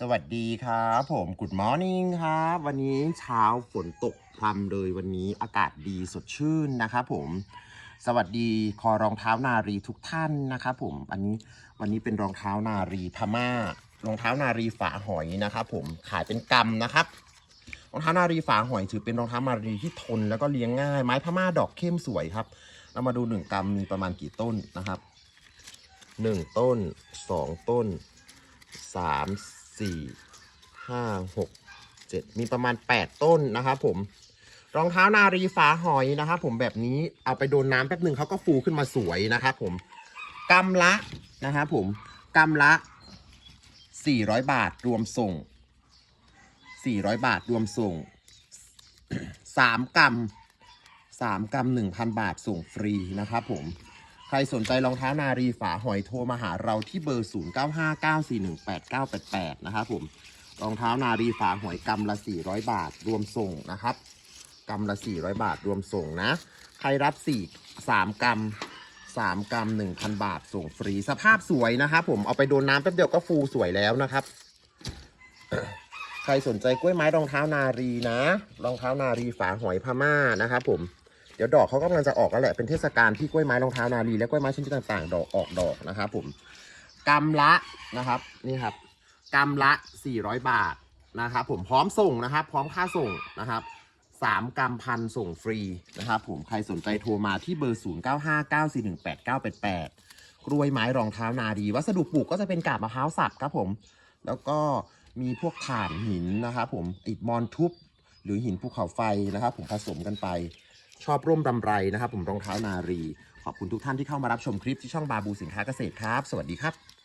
สวัสดีครับผม Good Morning ครับ วันนี้เช้าฝนตกพรำเลยวันนี้อากาศดีสดชื่นนะครับผมสวัสดีคอรองเท้านารีทุกท่านนะครับผมอันนี้วันนี้เป็นรองเท้านารีพม่ารองเท้านารีฝาหอยนะครับผมขายเป็นกำนะครับรองเท้านารีฝาหอยถือเป็นรองเท้านารีที่ทนแล้วก็เลี้ยงง่ายไม้พม่าดอกเข้มสวยครับ เรามาดูหนึ่งกำมีประมาณกี่ต้นนะครับหนึ่งต้นสองต้นสาม สี่ห้าหกเจ็ดมีประมาณแปดต้นนะครับผมรองเท้านารีฝาหอยนะครับผมแบบนี้เอาไปโดนน้ำแป๊บหนึ่งเขาก็ฟูขึ้นมาสวยนะครับผมกำละนะครับผมกำละ400บาทรวมส่ง400บาทรวมส่ง3กำ3กำ1,000บาทส่งฟรีนะครับผม ใครสนใจรองเท้านารีฝาหอยโทรมาหาเราที่เบอร์ 0959418988 นะครับผมรองเท้านารีฝาหอยกำละ 400 บาทรวมส่งนะครับกำละ 400 บาทรวมส่งนะ ใครรับ 4 3กำ3กำ1,000 บาทส่งฟรีสภาพสวยนะครับผมเอาไปโดนน้ำแป๊บเดียวก็ฟูสวยแล้วนะครับ ใครสนใจกล้วยไม้รองเท้านารีนะ รองเท้านารีฝาหอยพม่านะครับผม เดี๋ยวดอกเขาก็กำลังจะออกแล้วแหละเป็นเทศกาลที่กล้วยไม้รองเท้านารีและกล้วยไม้ชนิดต่างๆ ดอกออกดอกนะครับผมกำละนะครับนี่ครับกำละ 400 บาทนะครับผมพร้อมส่งนะครับ พร้อมค่าส่งนะครับสามกำพันส่งฟรีนะครับผมใครสนใจโทรมาที่เบอร์ 0959418988 กล้วยไม้รองเท้านาดี วัสดุปลูกก็จะเป็นกาบมะพร้าวสับครับผม แล้วก็มีพวกถ่านหินนะครับผมอิฐมอนทุบ หรือหินภูเขาไฟนะครับผมผสมกันไป ชอบร่มรำไรนะครับ ผมรองเท้านารี ขอบคุณทุกท่านที่เข้ามารับชมคลิปที่ช่องบาบูสินค้าเกษตรครับ สวัสดีครับ